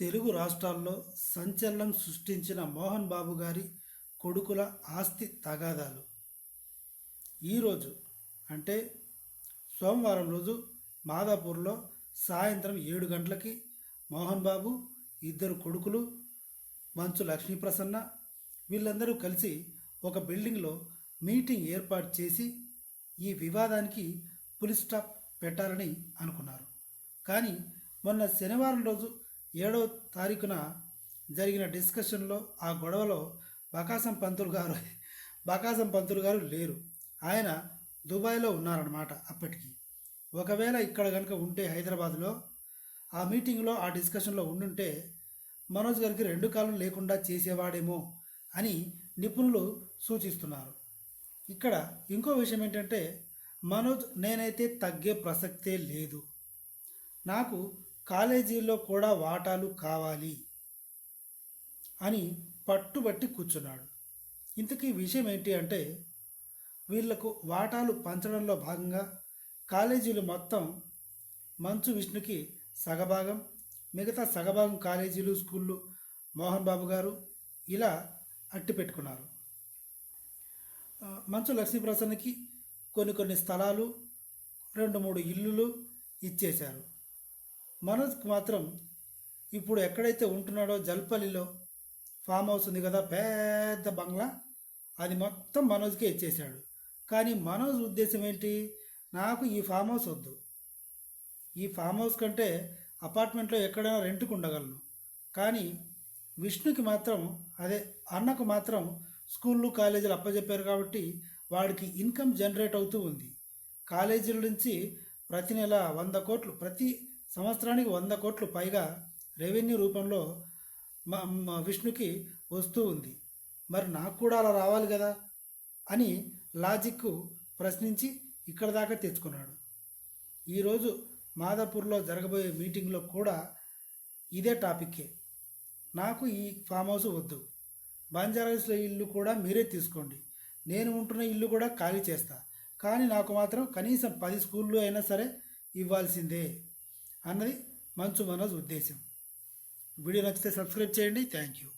తెలుగు రాష్ట్రాల్లో సంచలనం సృష్టించిన మోహన్ బాబు గారి కొడుకుల ఆస్తి తగాదాలు. ఈరోజు అంటే సోమవారం రోజు మాదాపూర్లో సాయంత్రం ఏడు గంటలకి మోహన్ బాబు ఇద్దరు కొడుకులు మంచు లక్ష్మీప్రసన్న వీళ్ళందరూ కలిసి ఒక బిల్డింగ్లో మీటింగ్ ఏర్పాటు చేసి ఈ వివాదానికి పులి స్టాప్ పెట్టాలని అనుకున్నారు. కానీ మొన్న శనివారం రోజు ఏడవ తారీఖున జరిగిన డిస్కషన్లో ఆ గొడవలో బకాసం పంతులు గారు బకాసం పంతులు గారు లేరు. ఆయన దుబాయ్లో ఉన్నారన్నమాట అప్పటికి. ఒకవేళ ఇక్కడ కనుక ఉంటే హైదరాబాద్లో ఆ మీటింగ్లో ఆ డిస్కషన్లో ఉండుంటే మనోజ్ గారికి రెండు కాలం లేకుండా చేసేవాడేమో అని నిపుణులు సూచిస్తున్నారు. ఇక్కడ ఇంకో విషయం ఏంటంటే మనోజ్ నేనైతే తగ్గే ప్రసక్తే లేదు. నాకు కాలేజీలో కూడా వాటాలు కావాలి అని పట్టుబట్టి కూర్చున్నాడు. ఇంతకీ విషయం ఏంటి అంటే వీళ్ళకు వాటాలు పంచడంలో భాగంగా కాలేజీలు మొత్తం మంచు విష్ణుకి సగభాగం మిగతా సగభాగం కాలేజీలు స్కూళ్ళు మోహన్ బాబు గారు ఇలా అట్టి పెట్టుకున్నారు. మంచు లక్ష్మీప్రసన్నకి కొన్ని కొన్ని స్థలాలు రెండు మూడు ఇల్లులు ఇచ్చేశారు. మనోజ్కి మాత్రం ఇప్పుడు ఎక్కడైతే ఉంటున్నాడో జల్పల్లిలో ఫామ్ హౌస్ ఉంది కదా పెద్ద బంగ్లా. అది మొత్తం మనోజ్కే ఇచ్చేశాడు. కానీ మనోజ్ ఉద్దేశం ఏంటి? నాకు ఈ ఫామ్ హౌస్ వద్దు. ఈ ఫామ్ హౌస్ కంటే అపార్ట్మెంట్లో ఎక్కడైనా రెంట్కి ఉండగలను. కానీ విష్ణుకి మాత్రం అదే అన్నకు మాత్రం స్కూళ్ళు కాలేజీలు అప్పచెప్పారు కాబట్టి వాడికి ఇన్కమ్ జనరేట్ అవుతూ ఉంది. కాలేజీల నుంచి ప్రతి నెల వంద కోట్లు ప్రతి సంవత్సరానికి వంద కోట్లు పైగా రెవెన్యూ రూపంలో మా మా విష్ణుకి వస్తూ ఉంది. మరి నాకు కూడా అలా రావాలి కదా? అని లాజిక్ ప్రశ్నించి ఇక్కడ దాకా తెచ్చుకున్నాడు. ఈరోజు మాదాపూర్లో జరగబోయే మీటింగ్లో కూడా ఇదే టాపిక్కే. నాకు ఈ ఫామ్ హౌస్ వద్దు. బంజారాస్లో ఇల్లు కూడా మీరే తీసుకోండి. నేను ఉంటున్న ఇల్లు కూడా ఖాళీ చేస్తా. కానీ నాకు మాత్రం కనీసం పది స్కూళ్ళు అయినా సరే ఇవ్వాల్సిందే. అన్నది మంచు మనోజ్ ఉద్దేశం. వీడియో నచ్చితే సబ్స్క్రైబ్ చేయండి. Thank you.